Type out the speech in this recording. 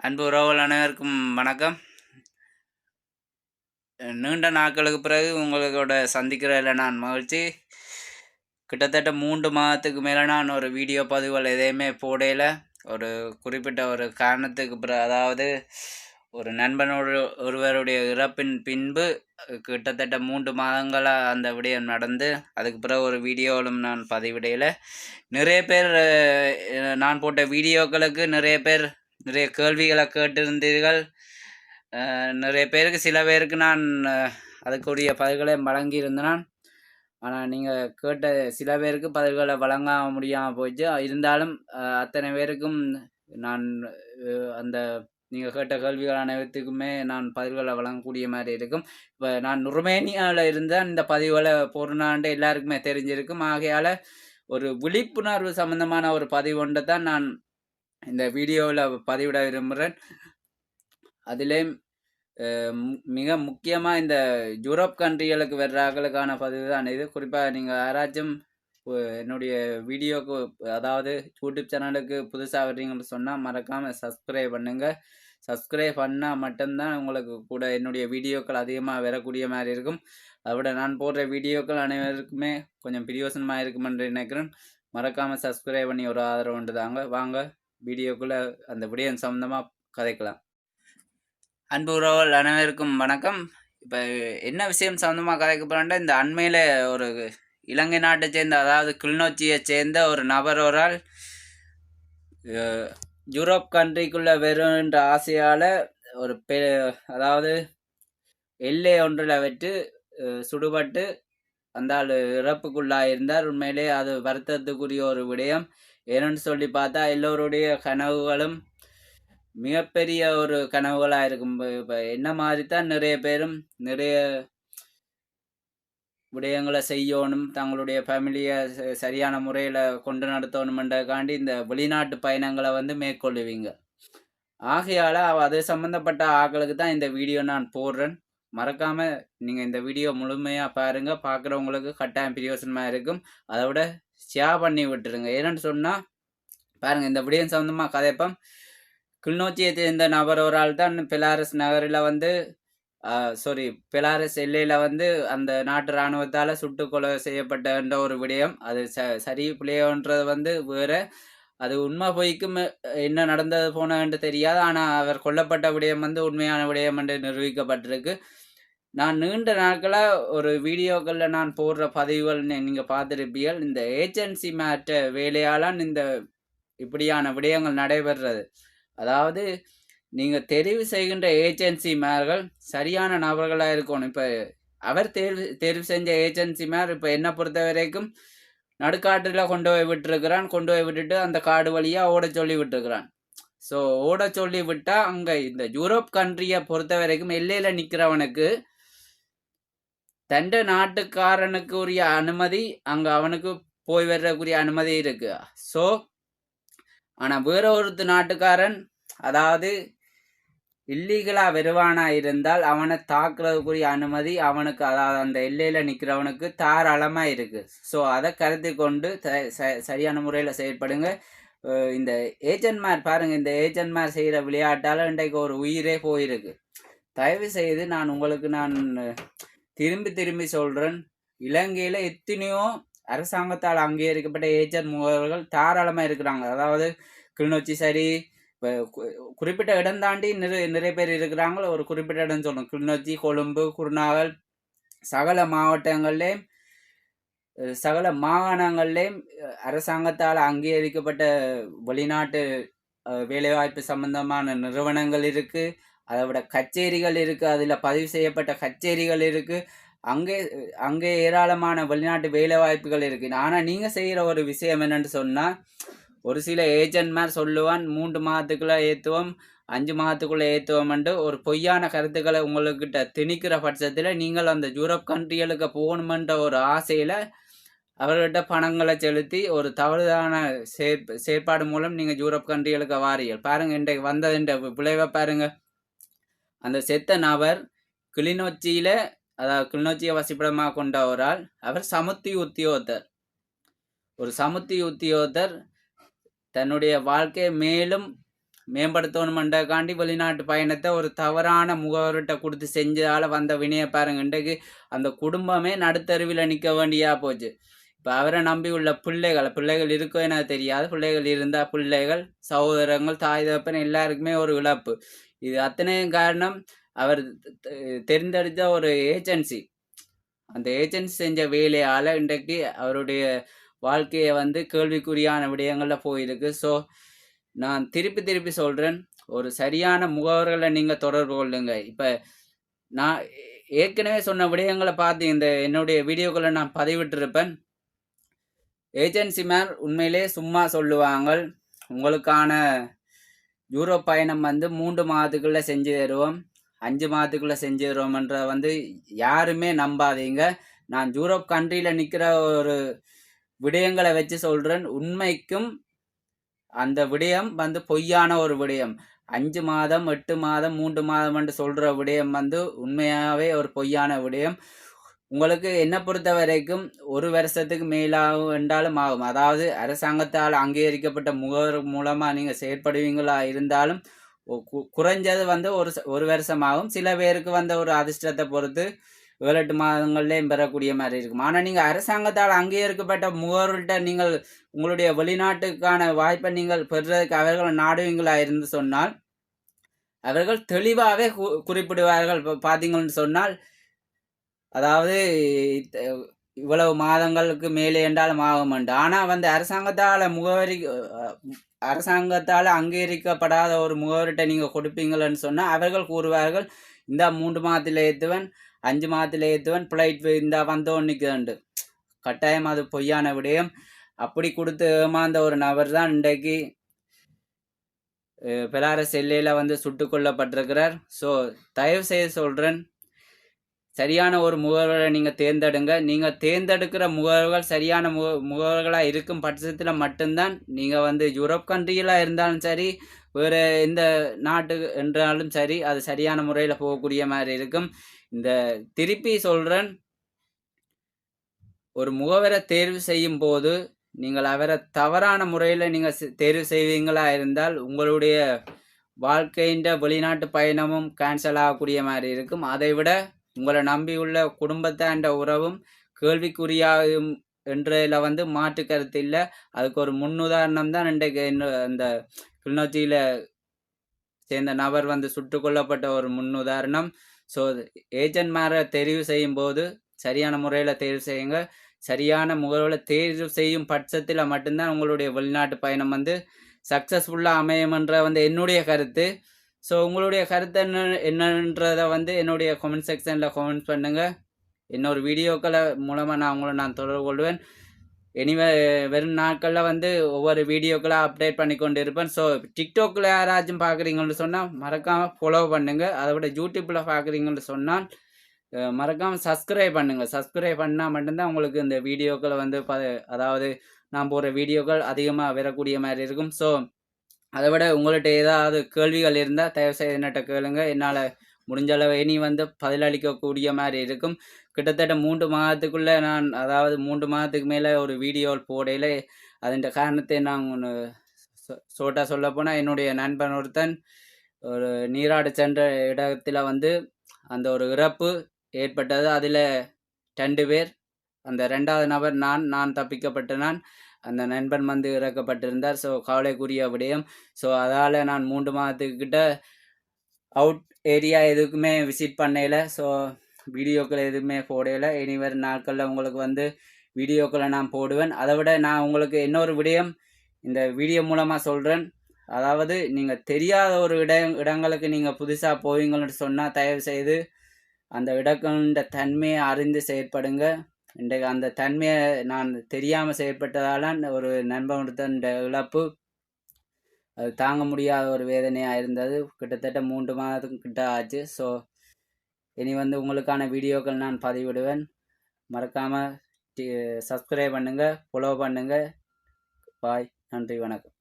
அன்பு உறவுகள் அனைவருக்கும் வணக்கம். நீண்ட நாட்களுக்கு பிறகு உங்களோட சந்திக்கிறதில் நான் மகிழ்ச்சி. கிட்டத்தட்ட மூன்று மாதத்துக்கு மேலே நான் ஒரு வீடியோ பதிவுகள் எதையுமே போடையில் ஒரு குறிப்பிட்ட ஒரு காரணத்துக்கு பிறகு அதாவது ஒரு நண்பனோடு ஒருவருடைய இறப்பின் பின்பு கிட்டத்தட்ட மூன்று மாதங்களாக அந்த விடயம் நடந்து அதுக்கு பிறகு ஒரு வீடியோவிலும் நான் பதிவிடையில் நிறைய பேர் நான் போட்ட வீடியோக்களுக்கு நிறைய பேர் நிறைய கேள்விகளை கேட்டிருந்தீர்கள். நிறைய பேருக்கு சில பேருக்கு நான் அதுக்குரிய பதில்களை வழங்கியிருந்தேன். ஆனால் நீங்கள் கேட்ட சில பேருக்கு பதில்களை வழங்க முடியாமல் போயிடுச்சு. இருந்தாலும் அத்தனை பேருக்கும் நான் அந்த நீங்கள் கேட்ட கேள்விகள் அனைத்துக்குமே நான் பதில்களை வழங்கக்கூடிய மாதிரி இருக்கும். இப்போ நான் ருமேனியாவில் இருந்தால் இந்த பதிவுகளை போடுறான்ட்டு எல்லாருக்குமே தெரிஞ்சிருக்கும். ஆகையால் ஒரு விழிப்புணர்வு சம்மந்தமான ஒரு பதிவு ஒன்றை தான் நான் இந்த வீடியோவில் பதிவிட விரும்புகிறேன் அதிலே மிக முக்கியமாக இந்த யூரோப் கண்ட்ரிகளுக்கு வர்றாங்களுக்கான பதிவு தான் இது. குறிப்பாக நீங்கள் யாராச்சும் என்னுடைய வீடியோக்கு அதாவது யூடியூப் சேனலுக்கு புதுசாக வர்றீங்கன்னு சொன்னால் மறக்காமல் சப்ஸ்கிரைப் பண்ணுங்கள் சப்ஸ்கிரைப் பண்ணால் மட்டும்தான் உங்களுக்கு கூட என்னுடைய வீடியோக்கள் அதிகமாக வரக்கூடிய மாதிரி இருக்கும். அதை நான் போடுற வீடியோக்கள் அனைவருக்குமே கொஞ்சம் பிரியோசனமாக இருக்கும் என்று நினைக்கிறேன். மறக்காமல் சப்ஸ்கிரைப் பண்ணி ஒரு ஆதரவு உண்டு தாங்க. வாங்க வீடியோக்குள்ளே அந்த விடயம் சம்மந்தமாக கதைக்கலாம். அன்பு உறவுகள் அனைவருக்கும் வணக்கம். இப்போ என்ன விஷயம் சம்மந்தமாக கதைக்க போகிறேன்டா இந்த அண்மையில் ஒரு இலங்கை நாட்டை சேர்ந்த அதாவது கிளிநொச்சியை சேர்ந்த ஒரு நபர் ஒரு ஆள் யூரோப் கண்ட்ரிக்குள்ளே வெறுன்ற ஆசையால் ஒரு பெ அதாவது எல்லை ஒன்றில் வச்சு சுடுபட்டு அந்த ஆள் இறப்புக்குள்ளாக இருந்தார் உண்மையிலே அது வருத்தத்துக்குரிய ஒரு விடயம். ஏன்னு சொல்லி பார்த்தா எல்லோருடைய கனவுகளும் மிகப்பெரிய ஒரு கனவுகளாக இருக்கும். இப்போ என்ன மாதிரி தான் நிறைய பேரும் நிறைய விடயங்களை செய்யணும் தங்களுடைய ஃபேமிலியை சரியான முறையில் கொண்டு நடத்தணுமென்றக்காண்டி இந்த வெளிநாட்டு பயணங்களை வந்து மேற்கொள்ளுவீங்க. ஆகையால் அது சம்மந்தப்பட்ட ஆட்களுக்கு தான் இந்த வீடியோ நான் போடுறேன். மறக்காமல் நீங்கள் இந்த வீடியோ முழுமையாக பாருங்கள் பார்க்குறவங்களுக்கு கட்டாயம் பிரியோசனமாக இருக்கும். அதை விட ஷேர் பண்ணி விட்டுருங்க. ஏன்னு சொன்னால் பாருங்கள் இந்த விடயம் சம்மந்தமாக கதைப்பம் கிளிநொச்சியை சேர்ந்த நபர் ஒரு ஆள் தான் பெலாரஸ் நகரில் வந்து சாரி பெலாரஸ் எல்லையில் வந்து அந்த நாட்டு இராணுவத்தால் சுட்டு கொலை செய்யப்பட்ட ஒரு விடயம். அது ச சரி பிள்ளையோன்றது வந்து வேறு. அது உண்மை பொய்க்கும் என்ன நடந்தது போனன்னு தெரியாது. ஆனால் அவர் கொல்லப்பட்ட விடயம் வந்து உண்மையான விடயம் என்று நிரூபிக்கப்பட்டிருக்கு. நான் நீண்ட நாட்களாக ஒரு வீடியோக்களில் நான் போடுற பதிவுகள் நீங்கள் பார்த்துருப்பீர்கள். இந்த ஏஜென்சி மேட்ட வேலையாலான் இந்த இப்படியான விடயங்கள் நடைபெறுறது. அதாவது நீங்கள் தெரிவு செய்கின்ற ஏஜென்சி மேர்கள் சரியான நபர்களாக இருக்கணும். இப்போ அவர் தேர்வு தேர்வு செஞ்ச ஏஜென்சி மேர் இப்போ என்ன பொறுத்த வரைக்கும் நடுக்காட்டில் கொண்டு போய் விட்டுருக்கிறான். கொண்டு போய் விட்டுட்டு அந்த காடு வழியாக ஓட சொல்லி விட்டுருக்கிறான். ஸோ ஓட சொல்லி விட்டால் அங்கே இந்த யூரோப் கண்ட்ரியை பொறுத்த வரைக்கும் எல்லையில் நிற்கிறவனுக்கு தண்ட நாட்டுக்காரனுக்கு உரிய அனுமதி அங்கே அவனுக்கு போய் வர்றக்குரிய அனுமதி இருக்கு. ஸோ ஆனால் வேற ஒருத்த நாட்டுக்காரன் அதாவது இல்லீகலாக வருவானா இருந்தால் அவனை தாக்குறதுக்குரிய அனுமதி அவனுக்கு அதாவது அந்த எல்லையில் நிற்கிறவனுக்கு தாராளமாக இருக்குது ஸோ அதை கருத்தி கொண்டு ச- சரியான முறையில் செயல்படுங்க. இந்த ஏஜென்ட்மார் பாருங்க இந்த ஏஜென்ட்மார் செய்கிற விளையாட்டால் இன்றைக்கு ஒரு உயிரே போயிருக்கு. தயவு செய்து நான் உங்களுக்கு நான் திரும்பி திரும்பி சொல்கிறேன் இலங்கையில் எத்தனையோ அரசாங்கத்தால் அங்கீகரிக்கப்பட்ட ஏஜர் முகவர்கள் தாராளமாக இருக்கிறாங்க. அதாவது கிளிநொச்சி சரி இப்போ குறிப்பிட்ட இடம் தாண்டி நிறைய நிறைய பேர் இருக்கிறாங்களோ ஒரு குறிப்பிட்ட இடம் சொல்லணும் கிளிநொச்சி கொழும்பு குருநாகல் சகல மாவட்டங்கள்லேயும் சகல மாகாணங்கள்லேயும் அரசாங்கத்தால் அங்கீகரிக்கப்பட்ட வெளிநாட்டு வேலைவாய்ப்பு சம்பந்தமான நிறுவனங்கள் இருக்குது அதை விட கச்சேரிகள் இருக்குது அதில் பதிவு செய்யப்பட்ட கச்சேரிகள் இருக்குது அங்கே அங்கே ஏராளமான வெளிநாட்டு வேலைவாய்ப்புகள் இருக்குது ஆனால் நீங்கள் செய்கிற ஒரு விஷயம் என்னென்னு சொன்னால் ஒரு சில ஏஜென்ட் மாதிரி சொல்லுவான் மூன்று மாதத்துக்குள்ளே ஏற்றுவோம் அஞ்சு மாதத்துக்குள்ளே ஏற்றுவோம்ன்ட்டு ஒரு பொய்யான கருத்துக்களை உங்கள்கிட்ட திணிக்கிற பட்சத்தில் நீங்கள் அந்த யூரோப் கண்ட்ரிகளுக்கு போகணுமென்ற ஒரு ஆசையில் அவர்கிட்ட பணங்களை செலுத்தி ஒரு தவறுதான செயற் செயற்பாடு மூலம் நீங்கள் யூரோப் கண்ட்ரிகளுக்கு வாரியல் பாருங்கள் இன்றைக்கு வந்ததுன்ற விளைவை பாருங்கள் அந்த செத்த நபர் கிளிநொச்சியில் அதாவது கிளிநொச்சியை வசிப்பிடமாக கொண்ட ஒரு ஆள் அவர் சமுத்தி உத்தியோகத்தர். ஒரு சமுத்தி உத்தியோகத்தர் தன்னுடைய வாழ்க்கையை மேலும் மேம்படுத்தணுமென்றக்காண்டி வெளிநாட்டு பயணத்தை ஒரு தவறான முகவர்கிட்ட கொடுத்து செஞ்சதால் வந்த வினையை பாருங்க. இன்றைக்கு அந்த குடும்பமே நடுத்தருவில் நிற்க வேண்டியா போச்சு. இப்போ அவரை நம்பி உள்ள பிள்ளைகள் பிள்ளைகள் இருக்கோ எனக்கு தெரியாது. பிள்ளைகள் இருந்தால் பிள்ளைகள் சகோதரங்கள் தாய் தகப்பன் எல்லாருக்குமே ஒரு இழப்பு. இது அத்தனையும் காரணம் அவர் தெரிந்தெடுத்த ஒரு ஏஜென்சி. அந்த ஏஜென்சி செஞ்ச வேலையால் இன்றைக்கு அவருடைய வாழ்க்கையை வந்து கேள்விக்குறியான விடயங்களில் போயிருக்கு. ஸோ நான் திருப்பி திருப்பி சொல்கிறேன் ஒரு சரியான முகவர்களை நீங்கள் தொடர்பு கொள்ளுங்க. இப்போ நான் ஏற்கனவே சொன்ன விடயங்களை பார்த்து இந்த என்னுடைய வீடியோக்களை நான் பதிவிட்டிருப்பேன். ஏஜென்சி மேன் உண்மையிலே சும்மா சொல்லுவாங்க உங்களுக்கான யூரோப் பயணம் வந்து மூன்று மாதத்துக்குள்ளே செஞ்சு தருவோம் அஞ்சு மாதத்துக்குள்ளே செஞ்சு தருவோம்ன்ற வந்து யாருமே நம்பாதீங்க. நான் யூரோப் கண்ட்ரியில் நிற்கிற ஒரு விடயங்களை வச்சு சொல்கிறேன் உண்மைக்கும் அந்த விடயம் வந்து பொய்யான ஒரு விடயம். அஞ்சு மாதம் எட்டு மாதம் மூன்று மாதம் என்று சொல்கிற விடயம் வந்து உண்மையாகவே ஒரு பொய்யான விடயம். உங்களுக்கு என்ன பொறுத்த வரைக்கும் ஒரு வருஷத்துக்கு மேலாகும் என்றாலும் ஆகும். அதாவது அரசாங்கத்தால் அங்கீகரிக்கப்பட்ட முகவர் மூலமாக நீங்கள் செயற்படுவீங்களா இருந்தாலும் குறைஞ்சது வந்து ஒரு ஒரு வருஷம் ஆகும் சில பேருக்கு வந்த ஒரு அதிர்ஷ்டத்தை பொறுத்து ஏழு எட்டு மாதங்கள்லேயும் பெறக்கூடிய மாதிரி இருக்கும். ஆனால் நீங்கள் அரசாங்கத்தால் அங்கீகரிக்கப்பட்ட முகவர்கள்ட்ட நீங்கள் உங்களுடைய வெளிநாட்டுக்கான வாய்ப்பை நீங்கள் பெறுறதுக்கு அவர்கள் நாடுவீங்களா இருந்து சொன்னால் அவர்கள் தெளிவாகவே குறிப்பிடுவார்கள். பார்த்தீங்கன்னு சொன்னால் அதாவது இவ்வளவு மாதங்களுக்கு மேலே என்றாலும் ஆகும் ஆனால் வந்து அரசாங்கத்தால் முகவரி அரசாங்கத்தால் அங்கீகரிக்கப்படாத ஒரு முகவரிட்ட நீங்கள் கொடுப்பீங்களன்னு சொன்னால் அவர்கள் கூறுவார்கள் இந்த மூன்று மாதத்தில் ஏற்றுவன் அஞ்சு மாதத்தில் ஏற்றுவன் பிளைட் இந்த வந்தோன்னு உண்டு கட்டாயம் அது பொய்யான விடயம். அப்படி கொடுத்து ஏமாந்த ஒரு நபர் தான் இன்றைக்கு பெலாரஸ் எல்லையில் வந்து சுட்டு கொல்லப்பட்டிருக்கிறார். ஸோ தயவு செய்து சொல்கிறேன் சரியான ஒரு முகவர்களை நீங்கள் தேர்ந்தெடுங்க. நீங்கள் தேர்ந்தெடுக்கிற முகவர்கள் சரியான முக முகவர்களாக இருக்கும் பட்சத்தில் மட்டும்தான் நீங்கள் வந்து யூரோப் கண்ட்ரிகளாக இருந்தாலும் சரி வேறு எந்த நாட்டு என்றாலும் சரி அது சரியான முறையில் போகக்கூடிய மாதிரி இருக்கும். இந்த திருப்பி சொல்கிறேன் ஒரு முகவரை தேர்வு செய்யும் போது நீங்கள் அவரை தவறான முறையில் நீங்கள் தேர்வு செய்வீங்களா இருந்தால் உங்களுடைய வாழ்க்கையின் வெளிநாட்டு பயணமும் கேன்சல் ஆகக்கூடிய மாதிரி இருக்கும். அதை விட உங்களை நம்பியுள்ள குடும்பத்தாண்ட உறவும் கேள்விக்குறியாகும் என்றதில் வந்து மாற்று கருத்து இல்லை. அதுக்கு ஒரு முன்னுதாரணம் தான் இன்றைக்கு அந்த கிளிநொச்சியில் சேர்ந்த நபர் வந்து சுட்டு கொல்லப்பட்ட ஒரு முன்னுதாரணம். ஸோ ஏஜென்ட் மேரை தெரிவு செய்யும் போது சரியான முறையில் தேர்வு செய்யுங்க. சரியான முறையில் தேர்வு செய்யும் பட்சத்தில் மட்டும்தான் உங்களுடைய வெளிநாட்டு பயணம் வந்து சக்ஸஸ்ஃபுல்லாக அமையும்ன்ற வந்து என்னுடைய கருத்து. ஸோ உங்களுடைய கருத்து என்ன என்னன்றதை வந்து என்னுடைய கமெண்ட் செக்ஷனில் கமெண்ட் பண்ணுங்கள் இன்னொரு வீடியோக்களை மூலமாக நான் உங்களை நான் தொடர்பு கொள்வேன். எனிவே வெறும் நாட்களில் வந்து ஒவ்வொரு வீடியோக்களாக அப்டேட் பண்ணி கொண்டு இருப்பேன் ஸோ டிக்டாக்கில் யாராச்சும் பார்க்குறீங்கன்னு சொன்னால் மறக்காமல் ஃபாலோ பண்ணுங்கள் அதை விட யூடியூப்பில் பார்க்குறீங்கன்னு சொன்னால் மறக்காமல் சப்ஸ்கிரைப் பண்ணுங்கள் சப்ஸ்கிரைப் பண்ணால் மட்டும்தான் உங்களுக்கு இந்த வீடியோக்களை வந்து ப அதாவது நான் போகிற வீடியோக்கள் அதிகமாக வரக்கூடிய மாதிரி இருக்கும். ஸோ அதை விட உங்கள்கிட்ட ஏதாவது கேள்விகள் இருந்தால் தயவுசெய்து என்னட்ட கேளுங்க. என்னால் முடிஞ்ச அளவு இனி வந்து பதிலளிக்கக்கூடிய மாதிரி இருக்கும். கிட்டத்தட்ட மூன்று மாதத்துக்குள்ளே நான் அதாவது மூன்று மாதத்துக்கு மேலே ஒரு வீடியோ போடையில் அதன் காரணத்தை நான் ஒன்று சோட்டா சொல்ல போனால் என்னுடைய நண்பன் ஒருத்தன் ஒரு நீராடு சென்ற இடத்துல வந்து அந்த ஒரு இறப்பு ஏற்பட்டது. அதில் ரெண்டு பேர் அந்த ரெண்டாவது நபர் நான் நான் தப்பிக்கப்பட்ட நான். அந்த நண்பன் வந்து இறக்கப்பட்டிருந்தார். ஸோ கவலைக்குரிய விடயம். ஸோ அதால் நான் மூன்று மாதத்துக்கிட்ட அவுட் ஏரியா எதுக்குமே விசிட் பண்ணல. ஸோ வீடியோக்கள் எதுவுமே போடையில இனி வரும் நாட்களில் உங்களுக்கு வந்து வீடியோக்களை நான் போடுவேன். அதை விட நான் உங்களுக்கு இன்னொரு விடயம் இந்த வீடியோ மூலமாக சொல்கிறேன் அதாவது நீங்கள் தெரியாத ஒரு இட இடங்களுக்கு நீங்கள் புதுசாக போவீங்கன்னு சொன்னால் தயவு செய்து அந்த இடங்கள தன்மையை அறிந்து செயற்படுங்க. இன்றைக்கு அந்த தன்மையை நான் தெரியாமல் செயற்பட்டதால் ஒரு நண்பன் இழப்பு. அது தாங்க முடியாத ஒரு வேதனையாக இருந்தது. கிட்டத்தட்ட மூன்று மாதத்துக்கு கிட்ட ஆச்சு. ஸோ இனி வந்து உங்களுக்கான வீடியோக்கள் நான் பதிவிடுவேன். மறக்காமல் சப்ஸ்கிரைப் பண்ணுங்கள் ஃபாலோ பண்ணுங்கள் பாய் நன்றி வணக்கம்.